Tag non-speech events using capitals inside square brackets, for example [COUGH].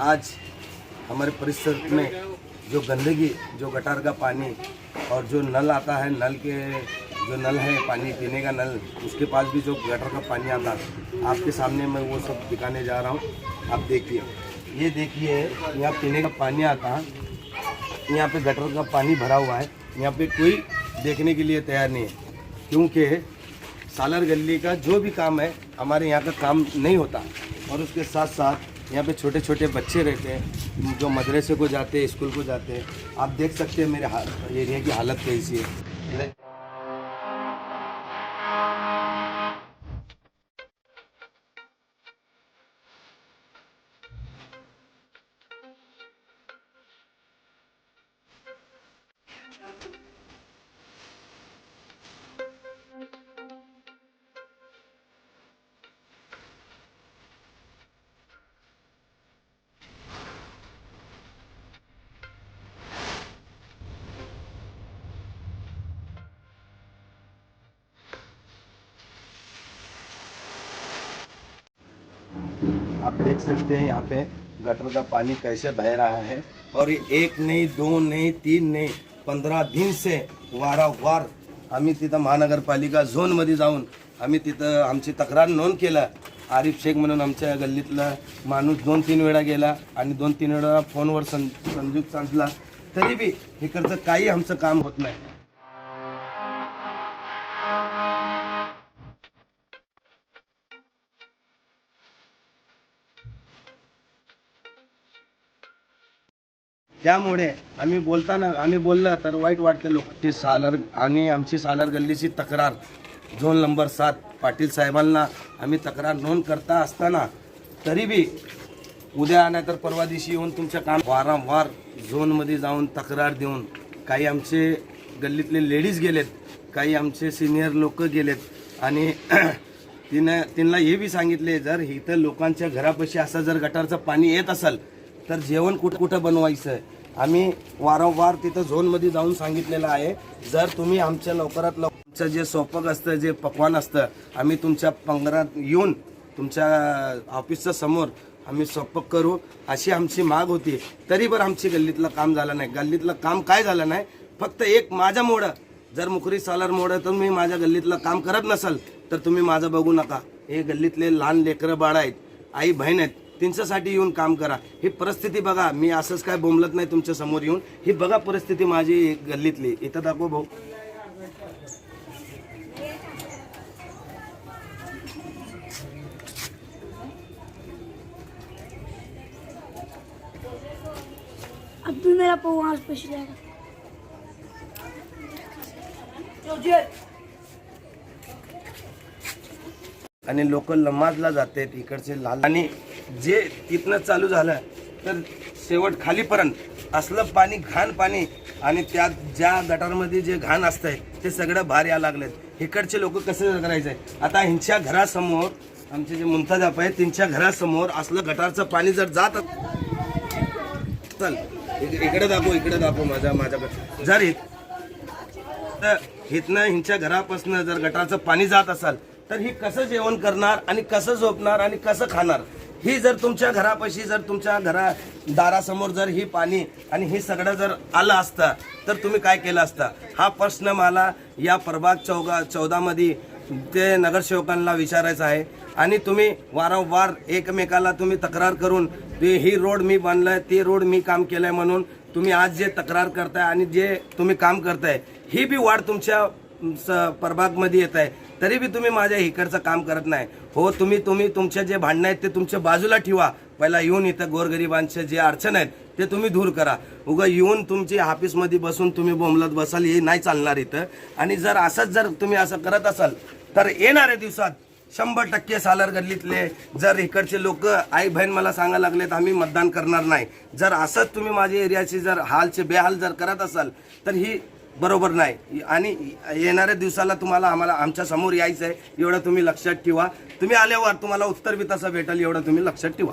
आज हमारे परिसर में जो गंदगी, जो गटार का पानी और जो नल आता है, नल के जो नल है, पानी पीने का नल, उसके पास भी जो गटर का पानी आता है, आपके सामने मैं वो सब दिखाने जा रहा हूँ। आप देखिए। ये देखिए, यहाँ पीने का पानी आता है, यहाँ पे गटर का पानी भरा हुआ है, यहाँ पे कोई देखने के लिए तैयार नहीं है, क्योंकि सालर गली का जो भी काम है, हमारे यहाँ का काम नहीं होता और उसके साथ साथ यहाँ पे छोटे छोटे बच्चे रहते हैं जो मदरसे को जाते हैं स्कूल को जाते हैं। आप देख सकते हैं मेरे हा- एरिया की हालत कैसी है। आप देख सकते हैं यहाँ पे गटर का पानी कैसे बह रहा है और ये एक नहीं दो नहीं तीन नहीं पंधरा दिन से वारंवार आम्ही तिथं महानगरपालिका झोनमध्ये जाऊन आम्ही तिथं आमची तक्रार नोंद केलं. आरिफ शेख म्हणून आमच्या गल्लीतला माणूस दोन तीन वेळा गेला आणि दोन तीन वेळा फोनवर सं संजूग सांचला तरी बी इकडचं काही आमचं काम होत नाही. त्यामुळे आम्ही बोलताना आम्ही बोललं तर वाईट वाटते लोक. ते सालर आणि आमची सालर गल्लीची तक्रार. झोन नंबर सात पाटील साहेबांना आम्ही तक्रार नोंद करता असताना तरी बी उद्या नाहीतर परवा दिवशी येऊन तुमचं काम वारंवार झोनमध्ये जाऊन तक्रार देऊन काही आमचे गल्लीतले लेडीज गेलेत काही आमचे सिनियर लोक गेलेत आणि [CLEARS THROAT] तिनं तिनला हे बी सांगितले जर इथं लोकांच्या घरापाशी असं जर गटारचं पाणी येत असेल तर जेवण कुठं कुठं बनवायचं? आहे आम्ही वारंवार तिथं झोनमध्ये जाऊन सांगितलेलं आहे. जर तुम्ही आमच्या लवकरात लवकरचं जे सोपक असतं जे पकवान असतं आम्ही तुमच्या पंगरात येऊन तुमच्या ऑफिसच्या समोर आम्ही सोपक करू अशी आमची माग होती. तरी पण आमची गल्लीतलं काम झालं नाही. गल्लीतलं काम काय झालं नाही? फक्त एक माझ्या मोडं. जर मुखरी सालार मोडं मी माझ्या गल्लीतलं काम करत नसाल तर तुम्ही माझं बघू नका. हे गल्लीतले लहान लेकरं बाळ आहेत आई बहीण आहेत. त्यांच्यासाठी येऊन काम करा. ही परिस्थिती बघा मी असंच काय बोंबलत नाही तुमच्यासमोर येऊन. ही बघा परिस्थिती माझी गल्लीतली. इथं दाखव भाऊ. अब भी मेरा पवार पैसे जाएगा आणि लोक नमाजला आहेत इकडचे लाल आणि जे तिथनं चालू झालं तर शेवट खालीपर्यंत असलं पाणी घाण पाणी आणि त्या ज्या गटारमध्ये जे घाण असतंय ते सगळं बाहेर यायला लागलेत. इकडचे लोक कसे आहे आता ह्यांच्या घरासमोर आमचे जे मुंताजाप आहे त्यांच्या घरासमोर असलं गटारचं पाणी जर जात चल इकडे दाखव इकडे दाखव माझ्या माझ्याकडे. जर इत- तर इथनं ह्यांच्या घरापासनं जर गटारचं पाणी जात असाल तर ही कसं जेवण करणार आणि कसं झोपणार आणि कसं खाणार? ही जर तुमच्या घरापाशी जर तुमच्या घरा दारासमोर जर ही पाणी आणि हे सगळं जर आलं असतं तर तुम्ही काय केलं असतं? हा प्रश्न मला या प्रभाग चौगा चौदामध्ये ते नगरसेवकांना विचारायचं आहे. आणि तुम्ही वारंवार एकमेकाला तुम्ही तक्रार करून ते ही रोड मी बांधलाय ते रोड मी काम केलं आहे म्हणून तुम्ही आज जे तक्रार करताय आणि जे तुम्ही काम करताय ही बी वाढ तुमच्या स- प्रभागमध्ये येत आहे. तरी बी तुम्ही माझ्या इकडचं काम करत नाही. हो तुम्ही तुम्ही तुमचे जे भांडणं आहेत ते तुमच्या बाजूला ठेवा. पहिला येऊन इथं गोरगरिबांचे जे अडचण आहेत ते तुम्ही दूर करा. उगा येऊन तुमची ऑफिसमध्ये बसून तुम्ही बोंबलत बसाल हे नाही चालणार इथं. आणि जर असंच जर तुम्ही असं करत असाल तर येणाऱ्या दिवसात शंभर टक्के सालर गल्लीतले जर इकडचे लोक आई बहीण मला सांगायला लागलेत आम्ही मतदान करणार नाही. जर असंच तुम्ही माझ्या एरियाची जर हालचे बेहाल जर करत असाल तर ही बरोबर नाही. आणि येणाऱ्या दिवसाला तुम्हाला आम्हाला आमच्यासमोर यायचं आहे एवढं तुम्ही लक्षात ठेवा. तुम्ही आल्यावर तुम्हाला उत्तर बी तसं भेटेल एवढं तुम्ही लक्षात ठेवा.